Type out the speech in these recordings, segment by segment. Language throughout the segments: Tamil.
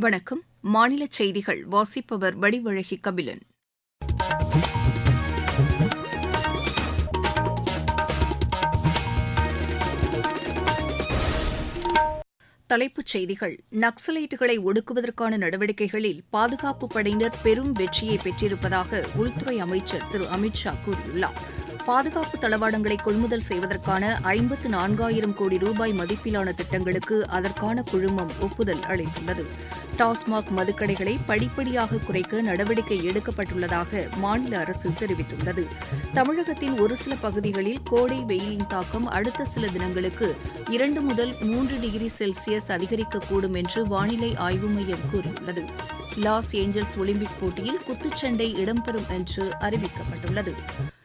வணக்கம். மாநில செய்திகள் வாசிப்பவர் வடிவழகி கபிலன். தலைப்புச் செய்திகள். நக்சலைட்டுகளை ஒடுக்குவதற்கான நடவடிக்கைகளில் பாதுகாப்பு படையினர் பெரும் வெற்றியை பெற்றிருப்பதாக உள்துறை அமைச்சர் திரு அமித் ஷா கூறியுள்ளார். பாதுகாப்பு தளவாடங்களை கொள்முதல் செய்வதற்கான ஐம்பத்து நான்காயிரம் கோடி ரூபாய் மதிப்பிலான திட்டங்களுக்கு அதற்கான குழுமம் ஒப்புதல் அளித்துள்ளது. டாஸ்மாக் மதுக்கடைகளை படிப்படியாக குறைக்க நடவடிக்கை எடுக்கப்பட்டுள்ளதாக மாநில அரசு தெரிவித்துள்ளது. தமிழகத்தின் ஒரு சில பகுதிகளில் கோடை வெயிலின் தாக்கம் அடுத்த சில தினங்களுக்கு இரண்டு முதல் மூன்று டிகிரி செல்சியஸ் அதிகரிக்கக்கூடும் என்று வானிலை ஆய்வு மையம் கூறியுள்ளது. லாஸ் ஏஞ்சல்ஸ் ஒலிம்பிக் போட்டியில் குத்துச்சண்டை இடம்பெறும் என்று அறிவிக்கப்பட்டுள்ளது.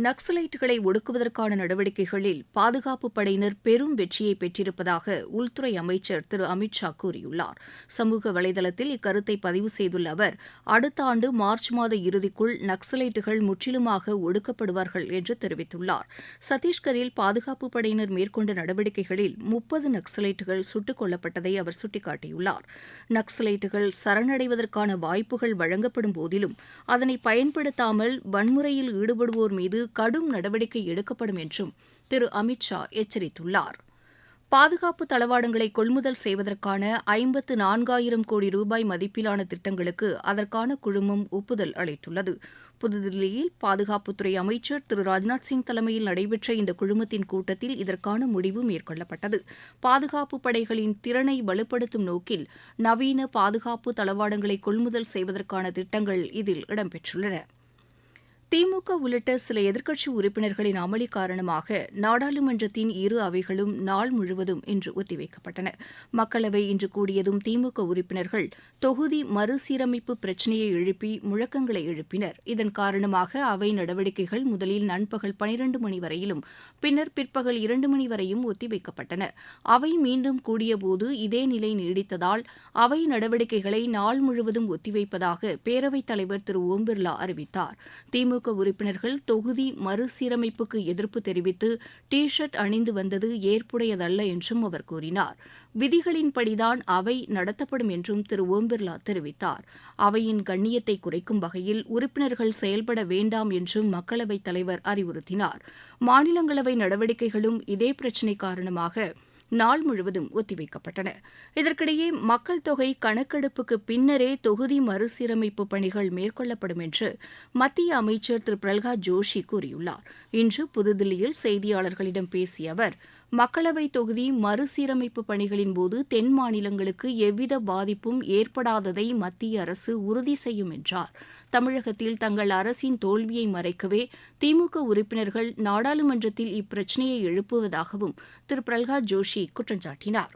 நக்சலைட்டுகளை ஒடுக்குவதற்கான நடவடிக்கைகளில் பாதுகாப்புப் படையினர் பெரும் வெற்றியை பெற்றிருப்பதாக உள்துறை அமைச்சர் திரு அமித் ஷா கூறியுள்ளார். சமூக வலைதளத்தில் இக்கருத்தை பதிவு செய்துள்ள அவர் அடுத்த ஆண்டு மார்ச் மாத இறுதிக்குள் நக்சலைட்டுகள் முற்றிலுமாக ஒடுக்கப்படுவார்கள் என்று தெரிவித்துள்ளார். சத்தீஸ்கரில் பாதுகாப்புப் படையினர் மேற்கொண்ட நடவடிக்கைகளில் முப்பது நக்சலைட்டுகள் சுட்டுக் கொல்லப்பட்டதை அவர் சுட்டிக்காட்டியுள்ளார். நக்சலைட்டுகள் சரணடைவதற்கான வாய்ப்புகள் வழங்கப்படும் போதிலும் அதனை பயன்படுத்தாமல் வன்முறையில் ஈடுபடுவோர் மீது கடும் நடவடிக்கை எடுக்கப்படும் என்றும் திரு அமித் ஷா எச்சரித்துள்ளார். பாதுகாப்பு தளவாடங்களை கொள்முதல் செய்வதற்கான ஐம்பத்து நான்காயிரம் கோடி ரூபாய் மதிப்பிலான திட்டங்களுக்கு அதற்கான குழுமம் ஒப்புதல் அளித்துள்ளது. புதுதில்லியில் பாதுகாப்புத்துறை அமைச்சர் திரு ராஜ்நாத் சிங் தலைமையில் நடைபெற்ற இந்த குழுமத்தின் கூட்டத்தில் இதற்கான முடிவு மேற்கொள்ளப்பட்டது. பாதுகாப்பு படைகளின் திறனை வலுப்படுத்தும் நோக்கில் நவீன பாதுகாப்பு தளவாடங்களை கொள்முதல் செய்வதற்கான திட்டங்கள் இதில் இடம்பெற்றுள்ளன. திமுக உள்ளிட்ட சில எதிர்க்கட்சி உறுப்பினர்களின் அமளி காரணமாக நாடாளுமன்றத்தின் இரு அவைகளும் நாள் முழுவதும் இன்று ஒத்திவைக்கப்பட்டன. மக்களவை இன்று கூடியதும் திமுக உறுப்பினர்கள் தொகுதி மறுசீரமைப்பு பிரச்சினையை எழுப்பி முழக்கங்களை எழுப்பினர். இதன் காரணமாக அவை நடவடிக்கைகள் முதலில் நண்பகல் பனிரண்டு மணி வரையிலும் பின்னர் பிற்பகல் இரண்டு மணி வரையும் ஒத்திவைக்கப்பட்டன. அவை மீண்டும் கூடியபோது இதே நிலை நீடித்ததால் அவை நடவடிக்கைகளை நாள் முழுவதும் ஒத்திவைப்பதாக பேரவைத் தலைவர் திரு ஓம் பிர்லா அறிவித்தார். திமுக திமுக உறுப்பினர்கள் தொகுதி மறுசீரமைப்புக்கு எதிர்ப்பு தெரிவித்து டி ஷர்ட் அணிந்து வந்தது ஏற்புடையதல்ல என்றும் அவர் கூறினார். விதிகளின்படிதான் அவை நடத்தப்படும் என்றும் திரு ஓம் பிர்லா தெரிவித்தார். அவையின் கண்ணியத்தை குறைக்கும் வகையில் உறுப்பினர்கள் செயல்பட வேண்டாம் என்றும் மக்களவைத் தலைவர் அறிவுறுத்தினார். மாநிலங்களவை நடவடிக்கைகளும் இதே பிரச்சினை காரணமாக நாள் முழுவதும் ஒத்திவைக்கப்பட்டன. இதற்கிடையே மக்கள் தொகை கணக்கெடுப்புக்கு பின்னரே தொகுதி மறுசீரமைப்பு பணிகள் மேற்கொள்ளப்படும் என்று மத்திய அமைச்சர் திரு. பிரல்ஹாத் ஜோஷி கூறியுள்ளார். இன்று புதுதில்லியில் செய்தியாளர்களிடம் பேசிய அவர் மக்களவை தொகுதி மறுசீரமைப்பு பணிகளின் போது தென் மாநிலங்களுக்கு எவ்வித பாதிப்பும் ஏற்படாததை மத்திய அரசு உறுதி செய்யும் என்றாா் தமிழகத்தில் தங்கள் அரசின் தோல்வியை மறைக்கவே திமுக உறுப்பினர்கள் நாடாளுமன்றத்தில் இப்பிரச்சினையை எழுப்புவதாகவும் திரு. பிரகலாத் ஜோஷி குற்றம் சாட்டினார்.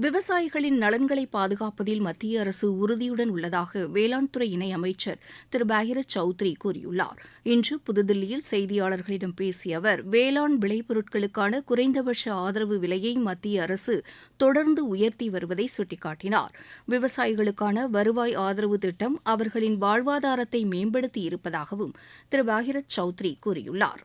விவசாயிகளின் நலன்களை பாதுகாப்பதில் மத்திய அரசு உறுதியுடன் உள்ளதாக வேளாண் துறை இணை அமைச்சர் திரு. பாகிரத் சௌத்ரி கூறியுள்ளார். இன்று புதுதில்லியில் செய்தியாளர்களிடம் பேசிய அவர் வேளாண் விளைபொருட்களுக்கான குறைந்தபட்ச ஆதரவு விலையை மத்திய அரசு தொடர்ந்து உயர்த்தி வருவதை சுட்டிக்காட்டினார். விவசாயிகளுக்கான வருவாய் ஆதரவு திட்டம் அவர்களின் வாழ்வாதாரத்தை மேம்படுத்தி இருப்பதாகவும் திரு. பாகிரத் சௌத்ரி கூறியுள்ளார்.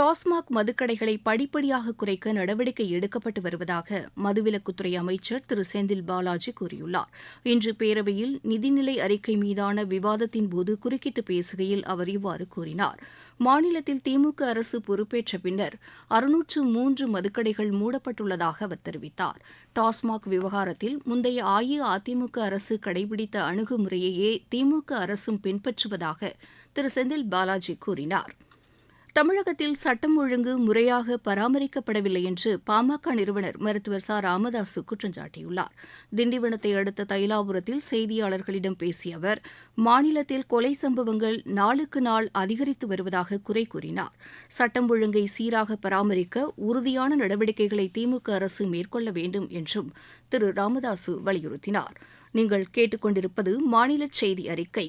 டாஸ்மாக் மதுக்கடைகளை படிப்படியாக குறைக்க நடவடிக்கை எடுக்கப்பட்டு வருவதாக மதுவிலக்குத்துறை அமைச்சர் திரு. செந்தில் பாலாஜி கூறியுள்ளார். இன்று பேரவையில் நிதிநிலை அறிக்கை மீதான விவாதத்தின்போது குறுக்கிட்டு பேசுகையில் அவர் இவ்வாறு கூறினார். மாநிலத்தில் திமுக அரசு பொறுப்பேற்ற பின்னர் அறுநூற்று மூன்று மதுக்கடைகள் மூடப்பட்டுள்ளதாக அவர் தெரிவித்தார். டாஸ்மாக் விவகாரத்தில் முந்தைய அஇஅதிமுக அரசு கடைபிடித்த அணுகுமுறையையே திமுக அரசும் பின்பற்றுவதாக திரு. செந்தில் பாலாஜி கூறினார். தமிழகத்தில் சட்டம் ஒழுங்கு முறையாக பராமரிக்கப்படவில்லை என்று பாமக நிறுவனர் மருத்துவர் ச. ராமதாசு குற்றம் சாட்டியுள்ளார். திண்டிவனத்தை அடுத்த தைலாபுரத்தில் செய்தியாளர்களிடம் பேசிய அவர் மாநிலத்தில் கொலை சம்பவங்கள் நாளுக்கு நாள் அதிகரித்து வருவதாக குறை கூறினார். சட்டம் ஒழுங்கை சீராக பராமரிக்க உறுதியான நடவடிக்கைகளை திமுக அரசு மேற்கொள்ள வேண்டும் என்றும் திரு. ராமதாசு வலியுறுத்தினார். நீங்கள் கேட்டுக்கொண்டிருப்பது மாநில செய்தி அறிக்கை.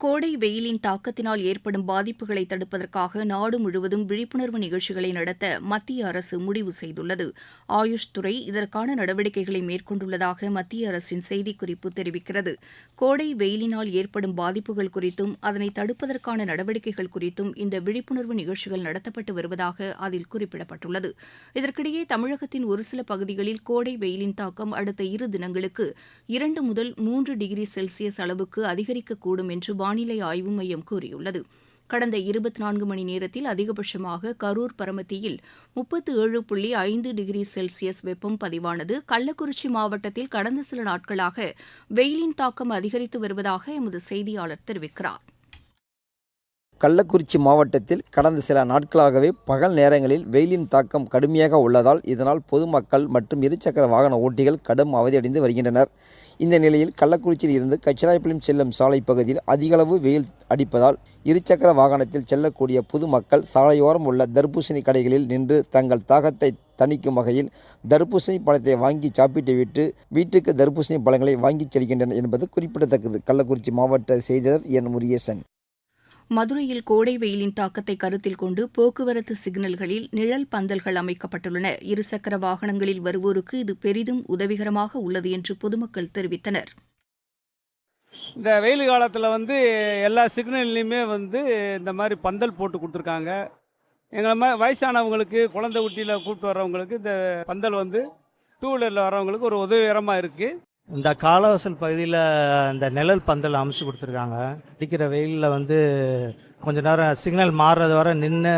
கோடை வெயிலின் தாக்கத்தினால் ஏற்படும் பாதிப்புகளை தடுப்பதற்காக நாடு முழுவதும் விழிப்புணர்வு நிகழ்ச்சிகளை நடத்த மத்திய அரசு முடிவு செய்துள்ளது. ஆயுஷ் துறை இதற்கான நடவடிக்கைகளை மேற்கொண்டுள்ளதாக மத்திய அரசின் செய்திக்குறிப்பு தெரிவிக்கிறது. கோடை வெயிலினால் ஏற்படும் பாதிப்புகள் குறித்தும் அதனை தடுப்பதற்கான நடவடிக்கைகள் குறித்தும் இந்த விழிப்புணர்வு நிகழ்ச்சிகள் நடத்தப்பட்டு வருவதாக அதில் குறிப்பிடப்பட்டுள்ளது. இதற்கிடையே தமிழகத்தின் ஒரு சில பகுதிகளில் கோடை வெயிலின் தாக்கம் அடுத்த இரு தினங்களுக்கு இரண்டு முதல் மூன்று டிகிரி செல்சியஸ் அளவுக்கு அதிகரிக்கக்கூடும் என்று வானிலை ஆய்வு மையம் கூறியுள்ளது. கடந்த இருபத்தி நான்கு மணி நேரத்தில் அதிகபட்சமாக கரூர் பரமத்தியில் முப்பத்து ஏழு புள்ளி ஐந்து டிகிரி செல்சியஸ் வெப்பம் பதிவானது. கள்ளக்குறிச்சி மாவட்டத்தில் கடந்த சில நாட்களாக வெயிலின் தாக்கம் அதிகரித்து வருவதாக எமது செய்தியாளர் தெரிவிக்கிறார். கள்ளக்குறிச்சி மாவட்டத்தில் கடந்த சில நாட்களாகவே பகல் நேரங்களில் வெயிலின் தாக்கம் கடுமையாக உள்ளதால் இதனால் பொதுமக்கள் மற்றும் இருசக்கர வாகன ஓட்டிகள் கடும் அவதியடைந்து வருகின்றனர். இந்த நிலையில் கள்ளக்குறிச்சியில் இருந்து கச்சிராயப்பாளையம் செல்லும் சாலை பகுதியில் அதிகளவு வெயில் அடிப்பதால் இருசக்கர வாகனத்தில் செல்லக்கூடிய பொதுமக்கள் சாலையோரம் உள்ள தர்பூசணி கடைகளில் நின்று தங்கள் தாகத்தை தணிக்கும் வகையில் தர்பூசணி பழத்தை வாங்கி சாப்பிட்டு விட்டு வீட்டுக்கு தர்பூசணி பழங்களை வாங்கிச் செல்கின்றனர் என்பது குறிப்பிடத்தக்கது. கள்ளக்குறிச்சி மாவட்ட செய்தியாளர் என் முருகேசன். மதுரையில் கோடை வெயிலின் தாக்கத்தை கருத்தில் கொண்டு போக்குவரத்து சிக்னல்களில் நிழல் பந்தல்கள் அமைக்கப்பட்டுள்ளன. இருசக்கர வாகனங்களில் வருவோருக்கு இது பெரிதும் உதவிகரமாக உள்ளது என்று பொதுமக்கள் தெரிவித்தனர். இந்த வெயில் காலத்தில் வந்து எல்லா சிக்னல்லையுமே வந்து இந்த மாதிரி பந்தல் போட்டு கொடுத்துருக்காங்க. எங்களை மாதிரி வயசானவங்களுக்கு குழந்தை குட்டியில் கூப்பிட்டு வர்றவங்களுக்கு இந்த பந்தல் வந்து டூ வீலரில் வர்றவங்களுக்கு ஒரு உதவிகரமாக இருக்குது இந்த காலவாசல் பகுதியில் இந்த நிழல் பந்தல் அமைச்சு கொடுத்துருக்காங்க. அடிக்கிற வெயிலில் வந்து கொஞ்ச நேரம் சிக்னல் மாறுறது வர நின்று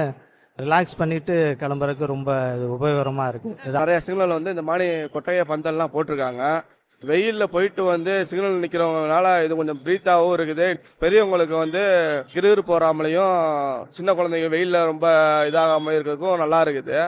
ரிலாக்ஸ் பண்ணிட்டு கிளம்புறதுக்கு ரொம்ப இது உபயோகரமாக இருக்குது நிறைய சிக்னல் வந்து இந்த மாதிரி கொட்டைய பந்தல்லாம் போட்டிருக்காங்க. வெயிலில் போயிட்டு வந்து சிக்னல் நிற்கிறவங்கனால இது கொஞ்சம் ப்ரீத்தாகவும் இருக்குது. பெரியவங்களுக்கு வந்து கிருகிரு போகாமலையும் சின்ன குழந்தைங்க வெயிலில் ரொம்ப இதாகாமல் இருக்கிறதுக்கும் நல்லா இருக்குது.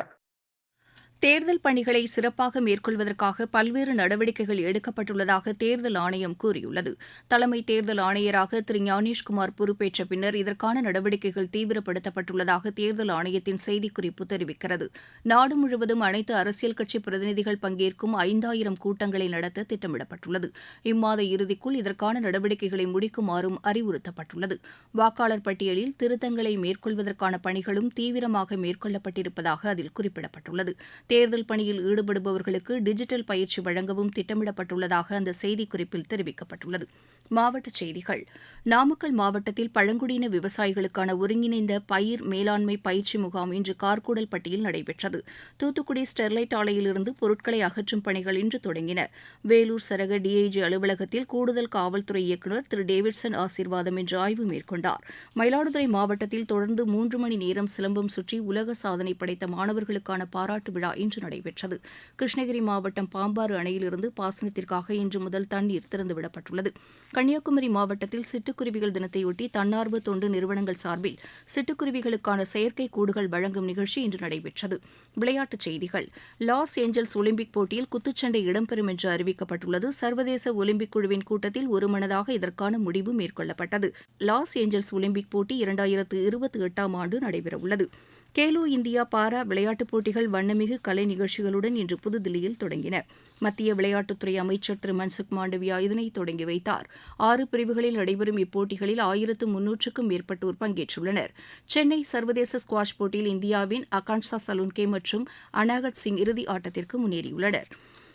தேர்தல் பணிகளை சிறப்பாக மேற்கொள்வதற்காக பல்வேறு நடவடிக்கைகள் எடுக்கப்பட்டுள்ளதாக தேர்தல் ஆணையம் கூறியுள்ளது. தலைமை தேர்தல் ஆணையராக திரு. ஞானேஷ்குமார் பொறுப்பேற்ற பின்னர் இதற்கான நடவடிக்கைகள் தீவிரப்படுத்தப்பட்டுள்ளதாக தேர்தல் ஆணையத்தின் செய்திக்குறிப்பு தெரிவிக்கிறது. நாடு முழுவதும் அனைத்து அரசியல் கட்சி பிரதிநிதிகள் பங்கேற்கும் ஐந்தாயிரம் கூட்டங்களை நடத்த திட்டமிடப்பட்டுள்ளது. இம்மாத இறுதிக்குள் இதற்கான நடவடிக்கைகளை முடிக்குமாறும் அறிவுறுத்தப்பட்டுள்ளது. வாக்காளர் பட்டியலில் திருத்தங்களை மேற்கொள்வதற்கான பணிகளும் தீவிரமாக மேற்கொள்ளப்பட்டிருப்பதாக அதில் குறிப்பிடப்பட்டுள்ளது. தேர்தல் பணியில் ஈடுபடுபவர்களுக்கு டிஜிட்டல் பயிற்சி வழங்கவும் திட்டமிடப்பட்டுள்ளதாக அந்த செய்திக்குறிப்பில் தெரிவிக்கப்பட்டுள்ளது. மாவட்டச் செய்திகள். நாமக்கல் மாவட்டத்தில் பழங்குடியின விவசாயிகளுக்கான ஒருங்கிணைந்த பயிர் மேலாண்மை பயிற்சி முகாம் இன்று கார்கூடல்பட்டியில் நடைபெற்றது. தூத்துக்குடி ஸ்டெர்லைட் ஆலையிலிருந்து பொருட்களை அகற்றும் பணிகள் இன்று தொடங்கின. வேலூர் சரக டிஐஜி அலுவலகத்தில் கூடுதல் காவல்துறை இயக்குநர் திரு டேவிட்சன் ஆசீர்வாதம் இன்று ஆய்வு மேற்கொண்டார். மயிலாடுதுறை மாவட்டத்தில் தொடர்ந்து மூன்று மணி நேரம் சிலம்பம் சுற்றி உலக சாதனை படைத்த மாணவர்களுக்கான பாராட்டு விழா இன்று நடைபெற்றது. கிருஷ்ணகிரி மாவட்டம் பாம்பாறு அணையிலிருந்து பாசனத்திற்காக இன்று முதல் தண்ணீர் திறந்துவிடப்பட்டுள்ளது. கன்னியாகுமரி மாவட்டத்தில் சிட்டுக்குருவிகள் தினத்தையொட்டி தன்னார்வ தொண்டு நிறுவனங்கள் சார்பில் சிட்டுக்குருவிகளுக்கான செயற்கை கூடுகள் வழங்கும் நிகழ்ச்சி இன்று நடைபெற்றது. விளையாட்டுச் செய்திகள். லாஸ் ஏஞ்சல்ஸ் ஒலிம்பிக் போட்டியில் குத்துச்சண்டை இடம்பெறும் என்று அறிவிக்கப்பட்டுள்ளது. சர்வதேச ஒலிம்பிக் குழுவின் கூட்டத்தில் ஒருமனதாக இதற்கான முடிவு மேற்கொள்ளப்பட்டது. லாஸ் ஏஞ்சல்ஸ் ஒலிம்பிக் போட்டி இரண்டாயிரத்து இருபத்தி எட்டாம் ஆண்டு நடைபெறவுள்ளது. கேலோ இந்தியா பாரா விளையாட்டுப் போட்டிகள் வண்ணமிகு கலை நிகழ்ச்சிகளுடன் இன்று புதுதில்லியில் தொடங்கின. மத்திய விளையாட்டுத்துறை அமைச்சர் திரு மன்சுக் மாண்டவியா இதனை தொடங்கி வைத்தார். ஆறு பிரிவுகளில் நடைபெறும் இப்போட்டிகளில் ஆயிரத்து முன்னூற்றுக்கும் மேற்பட்டோர் பங்கேற்றுள்ளனர். சென்னை சர்வதேச ஸ்குவாஷ் போட்டியில் இந்தியாவின் அகான்ஷா சலுன்கே மற்றும் அனாகட் சிங் இறுதி ஆட்டத்திற்கு முன்னேறியுள்ளனர்.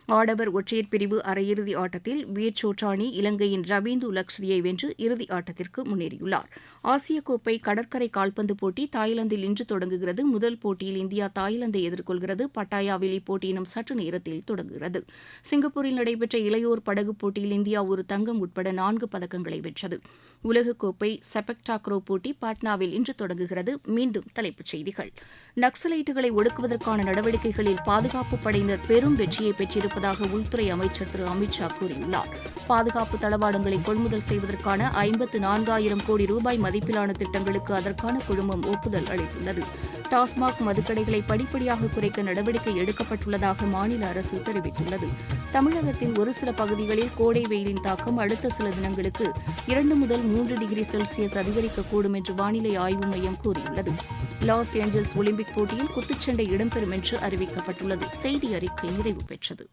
ஆடவர் ஒற்றையர் பிரிவு அரையிறுதி ஆட்டத்தில் வீர் சோட்டானி இலங்கையின் ரவீந்து லக்ஷ்ரியை வென்று இறுதி ஆட்டத்திற்கு முன்னேறியுள்ளார். ஆசிய கோப்பை கடற்கரை கால்பந்து போட்டி தாய்லாந்தில் இன்று தொடங்குகிறது. முதல் போட்டியில் இந்தியா தாய்லாந்தை எதிர்கொள்கிறது. பட்டாயாவில் இப்போட்டி இன்னும் சற்று நேரத்தில் தொடங்குகிறது. சிங்கப்பூரில் நடைபெற்ற இளையோர் படகு போட்டியில் இந்தியா ஒரு தங்கம் உட்பட நான்கு பதக்கங்களை வென்றது. உலகக்கோப்பை செபக் டாக்ரோ போட்டி பாட்னாவில் இன்று தொடங்குகிறது. மீண்டும் தலைப்புச் செய்திகள். நக்சலைட்டுகளை ஒடுக்குவதற்கான நடவடிக்கைகளில் பாதுகாப்பு படையினர் பெரும் வெற்றியை பெற்றிருப்பதாக உள்துறை அமைச்சர் திரு. அமித்ஷா கூறியுள்ளார். பாதுகாப்பு தளவாடங்களை கொள்முதல் செய்வதற்கான ஐம்பத்து நான்காயிரம் கோடி ரூபாய் மதிப்பிலான திட்டங்களுக்கு அதற்கான குழுமம் ஒப்புதல் அளித்துள்ளது. டாஸ்மாக் மதுக்கடைகளை படிப்படியாக குறைக்க நடவடிக்கை எடுக்கப்பட்டுள்ளதாக மாநில அரசு தெரிவித்துள்ளது. தமிழகத்தின் ஒரு சில பகுதிகளில் கோடை வெயிலின் தாக்கம் அடுத்த சில தினங்களுக்கு இரண்டு முதல் மூன்று டிகிரி செல்சியஸ் அதிகரிக்கக்கூடும் என்று வானிலை ஆய்வு மையம் கூறியுள்ளது. லாஸ் ஏஞ்சல்ஸ் ஒலிம்பிக் போட்டியில் குத்துச்சண்டை இடம்பெறும் என்று அறிவிக்கப்பட்டுள்ளது. செய்தி அறிக்கை நிறைவு பெற்றது.